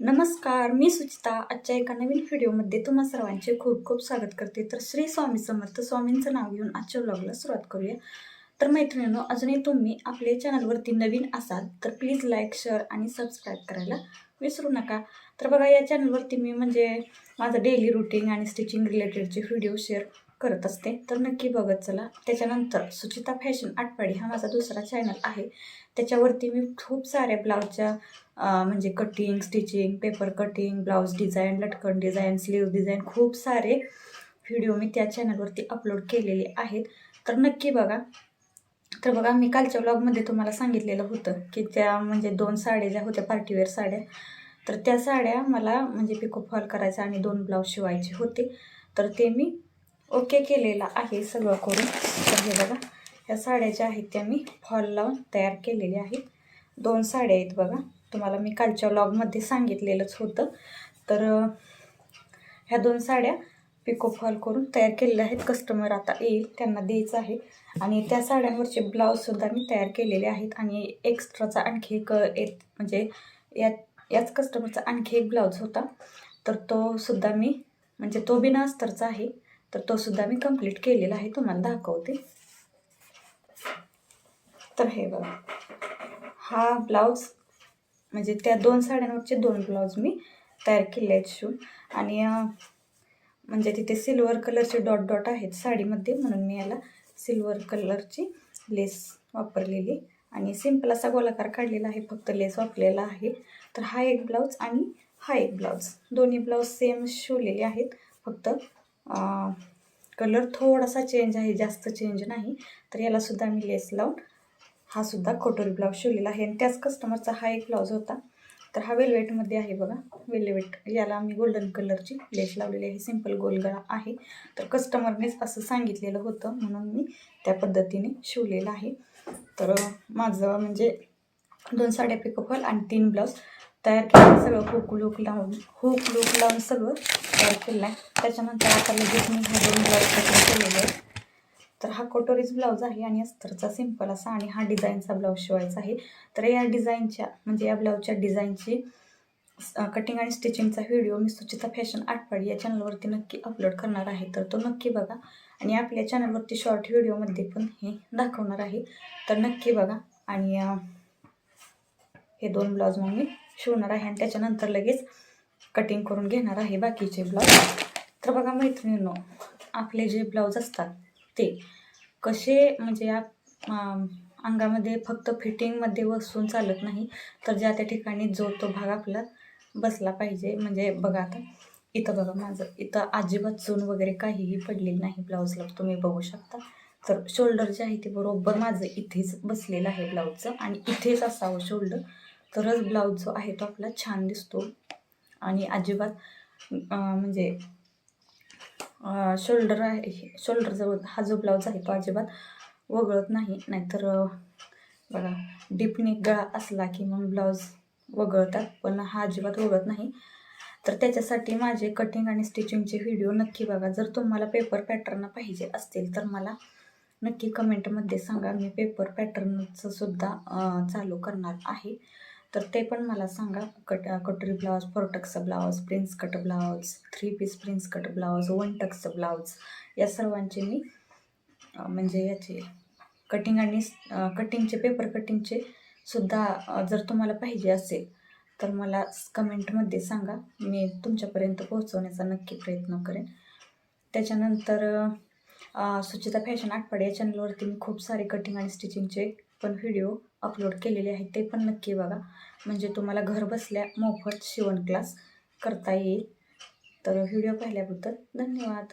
नमस्कार मी सुचिता. आजच्या एका नवीन व्हिडिओमध्ये तुम्हा सर्वांचे खूप खूप स्वागत करते. तर श्री स्वामी समर्थ स्वामींचं नाव घेऊन आजच्या व्लॉगला सुरुवात करूया. तर मैत्रिणींनो अजूनही तुम्ही आपल्या चॅनलवरती नवीन असाल तर प्लीज लाईक शेअर आणि सबस्क्राईब करायला विसरू नका. तर बघा या चॅनलवरती मी म्हणजे माझं डेली रुटीन आणि स्टिचिंग रिलेटेडचे व्हिडिओ शेअर करत असते तर नक्की बघत चला. त्याच्यानंतर सुचिता फॅशन आटपाडी हा माझा दुसरा चॅनल आहे. त्याच्यावरती मी खूप साऱ्या ब्लाऊजच्या म्हणजे cutting stitching paper cutting blouse design लटकन डिझाईन स्लीव डिझाईन खूप सारे व्हिडिओ मी त्या चॅनलवरती अपलोड केलेले आहेत. तर नक्की बघा. तर बघा मी कालच्या ब्लॉगमध्ये तुम्हाला सांगितलेलं होतं की त्या म्हणजे दोन साड्या ज्या होत्या पार्टीवेअर साड्या तर त्या साड्या मला म्हणजे पिको फॉल करायचा आणि दोन ब्लाऊज शिवायचे होते. तर ते मी ओके केलेला आहे सगळं करून. तर हे बघा ह्या साड्या ज्या आहेत त्या मी फॉल लावून तयार केलेल्या आहेत. दोन साड्या आहेत बघा. तुम्हाला मी कालच्या व्लॉगमध्ये सांगितलेलंच होतं. तर ह्या दोन साड्या पिको फॉल करून तयार केलेल्या आहेत. कस्टमर आता येईल त्यांना द्यायचं आहे. आणि त्या साड्यांवरचे ब्लाऊजसुद्धा मी तयार केलेले आहेत. आणि एक्स्ट्राचा आणखी एक येत म्हणजे या याच कस्टमरचा आणखी एक ब्लाऊज होता. तर तो सुद्धा मी म्हणजे तो बिना अस्तरचा आहे. तर तो सुद्धा मी कंप्लीट केलेला आहे. तुम्हाला दाखवते. तर हे बघा. हा ब्लाऊज म्हणजे त्या दोन साड्यांवरचे दोन ब्लाऊज मी तयार केले आहेत शिवून आणि म्हणजे तिथे सिल्वर कलरचे डॉट डॉट आहेत साडीमध्ये म्हणून मी याला सिल्वर कलरची लेस वापरलेली. आणि सिंपल असा गोलाकार काढलेला आहे फक्त लेस वापरलेला आहे. तर हा एक ब्लाऊज आणि हा एक ब्लाऊज दोन्ही ब्लाऊज सेम शिवलेले आहेत फक्त कलर थोडासा चेंज आहे जास्त चेंज नाही. तर याला सुद्धा मी लेस लावून हा सुद्धा कोटोरी ब्लाऊज शिवलेला आहे. आणि त्याच कस्टमरचा हा एक ब्लाऊज होता. तर हा वेलवेटमध्ये आहे बघा. वेलवेट याला मी गोल्डन कलरची लेस लावलेली आहे. सिंपल गोलगळा आहे. तर कस्टमरनेच असं सांगितलेलं होतं. म्हणून मी त्या पद्धतीने शिवलेलं आहे. तर माझं म्हणजे दोन साड्या पिकअपल आणि तीन ब्लाऊज तयार केलं सगळं हुक लूक लावून हुक लूक लावून सगळं तयार केलं आहे त्याच्यानंतर आता लगेच मी हा दोन ब्लाऊज कटिंग केलेले आहे तर हा कोटोरीज ब्लाऊज आहे आणि अस्तरचा सिंपल असा आणि हा डिझाईनचा ब्लाऊज शिवायचा आहे. तर या डिझाईनच्या म्हणजे या ब्लाऊजच्या डिझाईनची कटिंग आणि स्टिचिंगचा व्हिडिओ मी सुचिता फॅशन आठवाडी या चॅनलवरती नक्की अपलोड करणार आहे. तर तो नक्की बघा आणि आपल्या चॅनलवरती शॉर्ट व्हिडिओमध्ये पण हे दाखवणार आहे. तर नक्की बघा आणि हे दोन ब्लाऊज मग मी शिवणार आहे आणि त्याच्यानंतर लगेच कटिंग करून घेणार आहे बाकीचे ब्लाऊज तर बघा मैत्रिणींनो आपले जे ब्लाऊज असतात ते कसे म्हणजे या अंगामध्ये फक्त फिटिंगमध्ये बसून चालत नाही तर ज्या त्या ठिकाणी जो तो भाग आपला बसला पाहिजे. म्हणजे बघा आता इथं बघा माझं इथं अजिबात चून वगैरे काहीही पडलेली नाही ब्लाऊजला तुम्ही बघू शकता. तर शोल्डर जे आहे ते बरोबर माझं इथेच बसलेलं आहे ब्लाऊजचं आणि इथेच असावं शोल्डर तरच ब्लाऊज जो आहे तो आपला छान दिसतो. आणि अजिबात म्हणजे शोल्डर आहे शोल्डरजवळ हा जो ब्लाऊज आहे तो अजिबात वगळत नाही. नाहीतर बघा डीपने गळा असला की मग ब्लाऊज वगळतात पण हा अजिबात वगळत नाही. तर त्याच्यासाठी माझे कटिंग आणि स्टिचिंगचे व्हिडिओ नक्की बघा. जर तुम्हाला पेपर पॅटर्न पाहिजे असतील तर मला नक्की कमेंटमध्ये सांगा. मी पेपर पॅटर्नचं सुद्धा चालू करणार आहे. तर ते पण मला सांगा. कट कटोरी blouse four फोरटक्सचं blouse prince cut blouse three piece prince cut blouse one टक्सचं blouse. या सर्वांचे मी म्हणजे याचे कटिंग आणि कटिंगचे पेपर कटिंगचे सुद्धा जर तुम्हाला पाहिजे असेल तर मला कमेंटमध्ये सांगा. मी तुमच्यापर्यंत पोहोचवण्याचा नक्की प्रयत्न करेन. त्याच्यानंतर सुचिता फॅशन आठवडे या चॅनलवरती मी खूप सारे कटिंग आणि स्टिचिंगचे पण व्हिडिओ अपलोड केलेले आहेत ते पण नक्की बघा. म्हणजे तुम्हाला घर बसल्या मोफत शिवण क्लास करता येईल. तर व्हिडिओ पाहिल्याबद्दल धन्यवाद.